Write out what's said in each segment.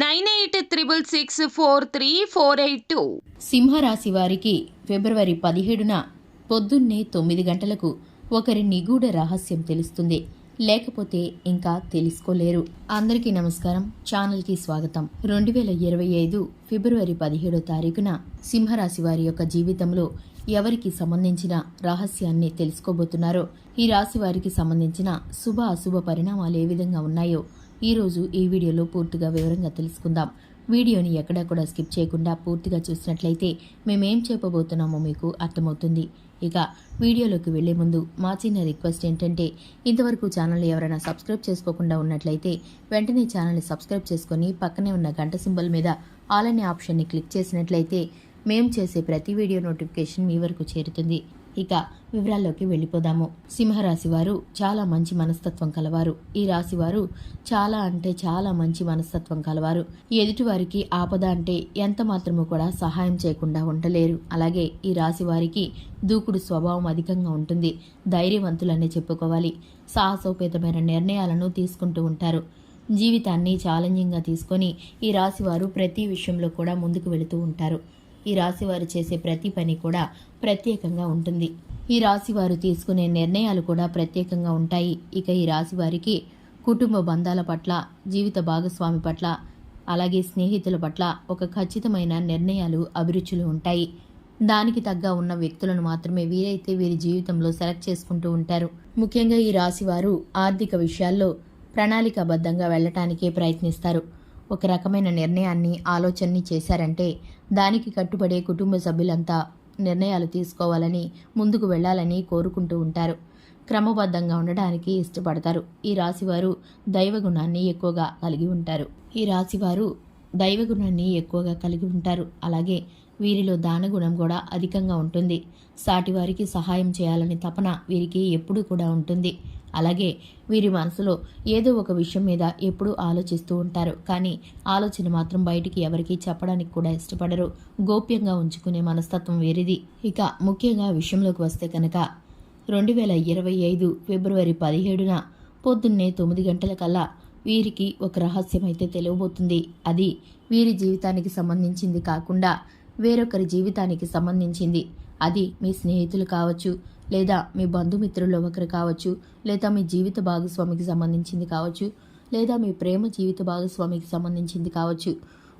nine eight triple six four three four eight two. సింహరాశి వారికి ఫిబ్రవరి పదిహేడున పొద్దున్నే తొమ్మిది గంటలకు ఒకరి నిగూఢ రహస్యం తెలుస్తుంది. లేకపోతే ఇంకా తెలుసుకోలేరు. అందరికీ నమస్కారం. ఛానల్కి స్వాగతం. రెండు వేల ఇరవై ఐదు ఫిబ్రవరి పదిహేడో తారీఖున సింహరాశి వారి యొక్క జీవితంలో ఎవరికి సంబంధించిన రహస్యాన్ని తెలుసుకోబోతున్నారో ఈ రాశి వారికి సంబంధించిన శుభ అశుభ పరిణామాలు ఏ విధంగా ఉన్నాయో ఈరోజు ఈ వీడియోలో పూర్తిగా వివరంగా తెలుసుకుందాం. వీడియోని ఎక్కడా కూడా స్కిప్ చేయకుండా పూర్తిగా చూసినట్లయితే మేమేం చెప్పబోతున్నామో మీకు అర్థమవుతుంది. ఇక వీడియోలోకి వెళ్ళే ముందు మా చిన్న రిక్వెస్ట్ ఏంటంటే ఇంతవరకు ఛానల్ ఎవరైనా సబ్స్క్రైబ్ చేసుకోకుండా ఉన్నట్లయితే వెంటనే ఛానల్ని సబ్స్క్రైబ్ చేసుకుని పక్కనే ఉన్న గంట సింబల్ మీద ఆల్ అనే ఆప్షన్ని క్లిక్ చేసినట్లయితే మేము చేసే ప్రతి వీడియో నోటిఫికేషన్ మీ వరకు చేరుతుంది. ఇక వివరాల్లోకి వెళ్ళిపోదాము. సింహరాశి వారు చాలా మంచి మనస్తత్వం కలవారు. ఈ రాశి వారు చాలా అంటే చాలా మంచి మనస్తత్వం కలవారు. ఎదుటివారికి ఆపద అంటే ఎంత మాత్రము కూడా సహాయం చేయకుండా ఉండలేరు. అలాగే ఈ రాశి వారికి దూకుడు స్వభావం అధికంగా ఉంటుంది. ధైర్యవంతులనే చెప్పుకోవాలి. సాహసోపేతమైన నిర్ణయాలను తీసుకుంటూ ఉంటారు. జీవితాన్ని ఛాలెంజింగ్గా తీసుకొని ఈ రాశి వారు ప్రతి విషయంలో కూడా ముందుకు వెళుతూ ఉంటారు. ఈ రాశి వారు చేసే ప్రతి పని కూడా ప్రత్యేకంగా ఉంటుంది. ఈ రాశి వారు తీసుకునే నిర్ణయాలు కూడా ప్రత్యేకంగా ఉంటాయి. ఇక ఈ రాశి వారికి కుటుంబ బంధాల పట్ల జీవిత భాగస్వామి పట్ల అలాగే స్నేహితుల పట్ల ఒక ఖచ్చితమైన నిర్ణయాలు అభిరుచులు ఉంటాయి. దానికి తగ్గ ఉన్న వ్యక్తులను మాత్రమే వీరైతే వీరి జీవితంలో సెలెక్ట్ చేసుకుంటూ ఉంటారు. ముఖ్యంగా ఈ రాశి వారు ఆర్థిక విషయాల్లో ప్రణాళికాబద్ధంగా వెళ్ళటానికే ప్రయత్నిస్తారు. ఒక రకమైన నిర్ణయాన్ని ఆలోచనని చేశారంటే దానికి కట్టుబడే కుటుంబ సభ్యులంతా నిర్ణయాలు తీసుకోవాలని ముందుకు వెళ్ళాలని కోరుకుంటూ ఉంటారు. క్రమబద్ధంగా ఉండడానికి ఇష్టపడతారు. ఈ రాశివారు దైవగుణాన్ని ఎక్కువగా కలిగి ఉంటారు. ఈ రాశివారు దైవగుణాన్ని ఎక్కువగా కలిగి ఉంటారు. అలాగే వీరిలో దానగుణం కూడా అధికంగా ఉంటుంది. సాటివారికి సహాయం చేయాలని తపన వీరికి ఎప్పుడూ కూడా ఉంటుంది. అలాగే వీరి మనసులో ఏదో ఒక విషయం మీద ఎప్పుడూ ఆలోచిస్తూ ఉంటారు. కానీ ఆలోచన మాత్రం బయటికి ఎవరికీ చెప్పడానికి కూడా ఇష్టపడరు. గోప్యంగా ఉంచుకునే మనస్తత్వం వేరిది. ఇక ముఖ్యంగా విషయంలోకి వస్తే కనుక రెండు వేల ఇరవై ఐదు ఫిబ్రవరి పదిహేడున పొద్దున్నే తొమ్మిది గంటల కల్లా వీరికి ఒక రహస్యం అయితే తెలియబోతుంది. అది వీరి జీవితానికి సంబంధించింది కాకుండా వేరొకరి జీవితానికి సంబంధించింది. అది మీ స్నేహితులు కావచ్చు లేదా మీ బంధుమిత్రుల్లో ఒకరు కావచ్చు లేదా మీ జీవిత భాగస్వామికి సంబంధించింది కావచ్చు లేదా మీ ప్రేమ జీవిత భాగస్వామికి సంబంధించింది కావచ్చు.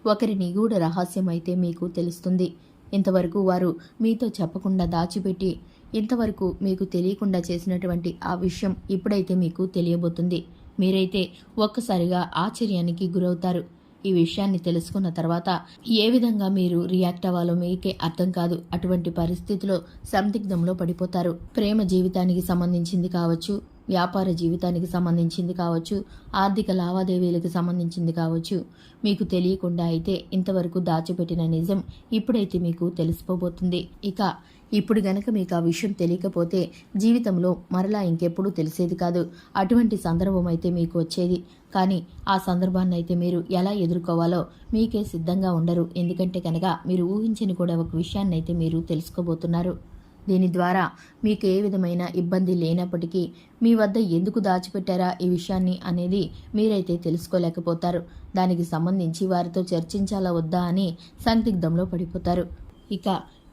ఒకరి నిగూఢ రహస్యం అయితే మీకు తెలుస్తుంది. ఇంతవరకు వారు మీతో చెప్పకుండా దాచిపెట్టి ఇంతవరకు మీకు తెలియకుండా చేసినటువంటి ఆ విషయం ఇప్పుడైతే మీకు తెలియబోతుంది. మీరైతే ఒక్కసారిగా ఆశ్చర్యానికి గురవుతారు. ఈ విషయాన్ని తెలుసుకున్న తర్వాత ఏ విధంగా మీరు రియాక్ట్ అవ్వాలో మీకే అర్థం కాదు. అటువంటి పరిస్థితిలో సందిగ్ధంలో పడిపోతారు. ప్రేమ జీవితానికి సంబంధించింది కావచ్చు వ్యాపార జీవితానికి సంబంధించింది కావచ్చు ఆర్థిక లావాదేవీలకు సంబంధించింది కావచ్చు. మీకు తెలియకుండా అయితే ఇంతవరకు దాచిపెట్టిన నిజం ఇప్పుడైతే మీకు తెలిసిపోబోతుంది. ఇక ఇప్పుడు గనక మీకు ఆ విషయం తెలియకపోతే జీవితంలో మరలా ఇంకెప్పుడు తెలిసేది కాదు. అటువంటి సందర్భం అయితే మీకు వచ్చేది. కానీ ఆ సందర్భాన్ని అయితే మీరు ఎలా ఎదుర్కోవాలో మీకే సిద్ధంగా ఉండరు. ఎందుకంటే కనుక మీరు ఊహించని కూడా ఒక విషయాన్ని అయితే మీరు తెలుసుకోబోతున్నారు. దీని ద్వారా మీకు ఏ విధమైన ఇబ్బంది లేనప్పటికీ మీ వద్ద ఎందుకు దాచిపెట్టారా ఈ విషయాన్ని అనేది మీరైతే తెలుసుకోలేకపోతారు. దానికి సంబంధించి వారితో చర్చించాలా వద్దా అని సందిగ్ధంలో పడిపోతారు. ఇక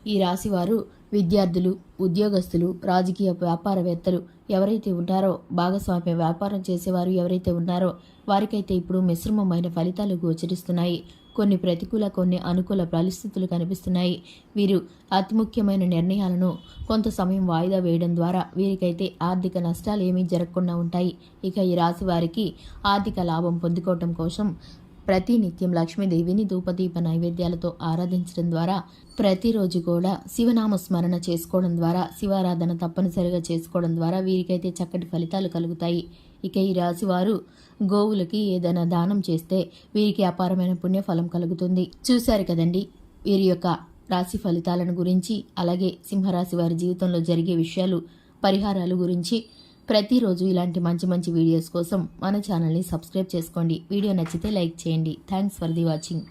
ఈ రాశివారు విద్యార్థులు ఉద్యోగస్తులు రాజకీయ వ్యాపారవేత్తలు ఎవరైతే ఉంటారో భాగస్వామ్య వ్యాపారం చేసేవారు ఎవరైతే ఉన్నారో వారికైతే ఇప్పుడు మిశ్రమమైన ఫలితాలు గోచరిస్తున్నాయి. కొన్ని ప్రతికూల కొన్ని అనుకూల పరిస్థితులు కనిపిస్తున్నాయి. వీరు అతి ముఖ్యమైన నిర్ణయాలను కొంత సమయం వాయిదా వేయడం ద్వారా వీరికైతే ఆర్థిక నష్టాలు ఏమీ జరగకుండా ఉంటాయి. ఇక ఈ రాశి వారికి ఆర్థిక లాభం పొందుకోవటం కోసం ప్రతి నిత్యం లక్ష్మీదేవిని ధూపదీప నైవేద్యాలతో ఆరాధించడం ద్వారా ప్రతిరోజు కూడా శివనామ స్మరణ చేసుకోవడం ద్వారా శివారాధన తప్పనిసరిగా చేసుకోవడం ద్వారా వీరికైతే చక్కటి ఫలితాలు కలుగుతాయి. ఇక ఈ రాశి వారు గోవులకి ఏదైనా దానం చేస్తే వీరికి అపారమైన పుణ్యఫలం కలుగుతుంది. చూశారు కదండి వీరి యొక్క రాశి ఫలితాలను గురించి అలాగే సింహరాశి వారి జీవితంలో జరిగే విషయాలు పరిహారాలు గురించి. ప్రతిరోజు ఇలాంటి మంచి మంచి వీడియోస్ కోసం మన ఛానల్ని సబ్స్క్రైబ్ చేసుకోండి. వీడియో నచ్చితే లైక్ చేయండి. Thanks for the watching